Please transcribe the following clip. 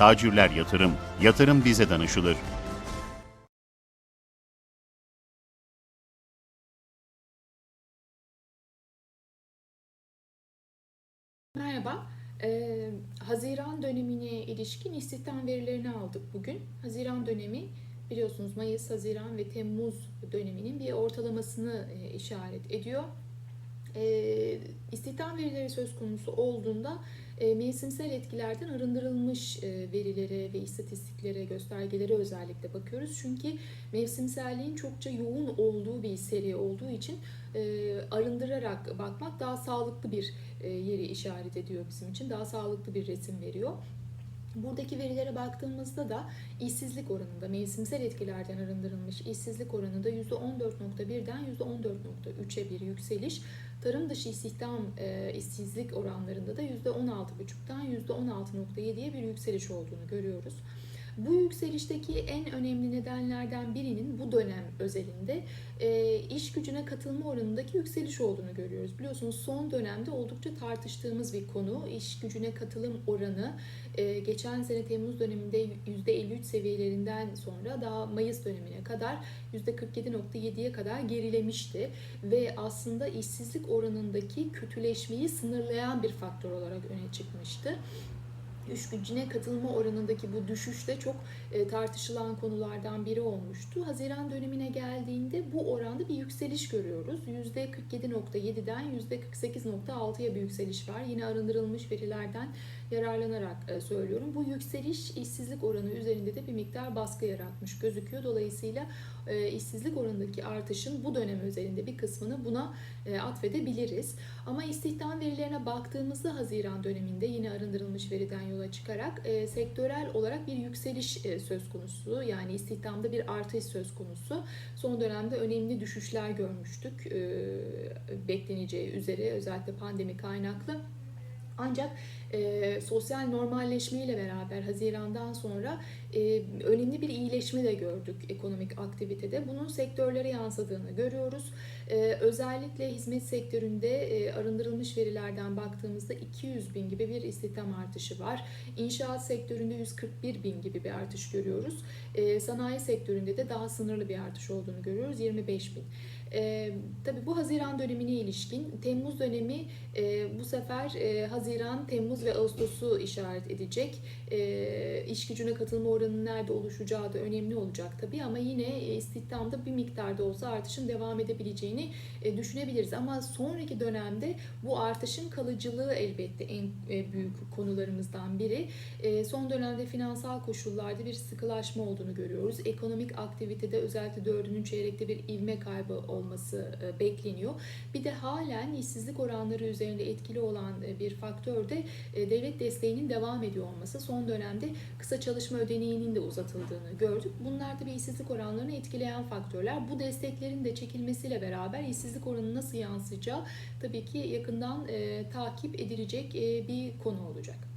Tacirler Yatırım, yatırım bize danışılır. Merhaba. Ee, Haziran dönemine ilişkin istihdam verilerini aldık bugün. Haziran dönemi biliyorsunuz Mayıs, Haziran ve Temmuz döneminin bir ortalamasını e, işaret ediyor. E, istihdam verileri söz konusu olduğunda mevsimsel etkilerden arındırılmış e, verilere ve istatistiklere, göstergelere özellikle bakıyoruz. Çünkü mevsimselliğin çokça yoğun olduğu bir seri olduğu için e, arındırarak bakmak daha sağlıklı bir e, yeri işaret ediyor bizim için. Daha sağlıklı bir resim veriyor. Buradaki verilere baktığımızda da işsizlik oranında mevsimsel etkilerden arındırılmış işsizlik oranında %14.1'den %14.3'e bir yükseliş. Tarım dışı istihdam e, işsizlik oranlarında da %16.5'tan %16.7'ye bir yükseliş olduğunu görüyoruz. Bu yükselişteki en önemli nedenlerden birinin bu dönem özelinde e, iş gücüne katılma oranındaki yükseliş olduğunu görüyoruz. Biliyorsunuz son dönemde oldukça tartıştığımız bir konu. İş gücüne katılım oranı e, geçen sene Temmuz döneminde %53 seviyelerinden sonra daha Mayıs dönemine kadar %47.7'ye kadar gerilemişti ve aslında işsizlik oranındaki kötüleşmeyi sınırlayan bir faktör olarak öne çıkmıştı iş gücüne katılma oranındaki bu düşüş de çok e, tartışılan konulardan biri olmuştu. Haziran dönemine geldiğinde bu oranda bir yükseliş görüyoruz. %47.7'den %48.6'ya bir yükseliş var. Yine arındırılmış verilerden yararlanarak e, söylüyorum. Bu yükseliş işsizlik oranı üzerinde de bir miktar baskı yaratmış gözüküyor. Dolayısıyla e, işsizlik oranındaki artışın bu dönem özelinde bir kısmını buna e, atfedebiliriz. Ama istihdam verilerine baktığımızda Haziran döneminde yine arındırılmış veriden yola çıkarak sektörel olarak bir yükseliş söz konusu. Yani istihdamda bir artış söz konusu. Son dönemde önemli düşüşler görmüştük bekleneceği üzere özellikle pandemi kaynaklı. Ancak e, sosyal normalleşmeyle beraber Haziran'dan sonra e, önemli bir iyileşme de gördük ekonomik aktivitede. Bunun sektörlere yansıdığını görüyoruz. E, özellikle hizmet sektöründe e, arındırılmış verilerden baktığımızda 200 bin gibi bir istihdam artışı var. İnşaat sektöründe 141 bin gibi bir artış görüyoruz. E, sanayi sektöründe de daha sınırlı bir artış olduğunu görüyoruz. 25 bin. E, tabii bu Haziran dönemine ilişkin Temmuz dönemi e, bu sefer e, Haziran, Temmuz ve Ağustos'u işaret edecek. E, iş gücüne katılma oranının nerede oluşacağı da önemli olacak tabii ama yine istihdamda bir miktarda olsa artışın devam edebileceğini e, düşünebiliriz. Ama sonraki dönemde bu artışın kalıcılığı elbette en e, büyük konularımızdan biri. E, son dönemde finansal koşullarda bir sıkılaşma olduğunu görüyoruz. Ekonomik aktivitede özellikle dördüncü çeyrekte bir ivme kaybı olması e, bekleniyor. Bir de halen işsizlik oranları üzerinde etkili olan e, bir faktör de e, devlet desteğinin devam ediyor olması. Son dönemde kısa çalışma ödeneğinin de uzatıldığını gördük. Bunlar da bir işsizlik oranlarını etkileyen faktörler. Bu desteklerin de çekilmesiyle beraber işsizlik oranı nasıl yansıyacağı tabii ki yakından e, takip edilecek e, bir konu olacak.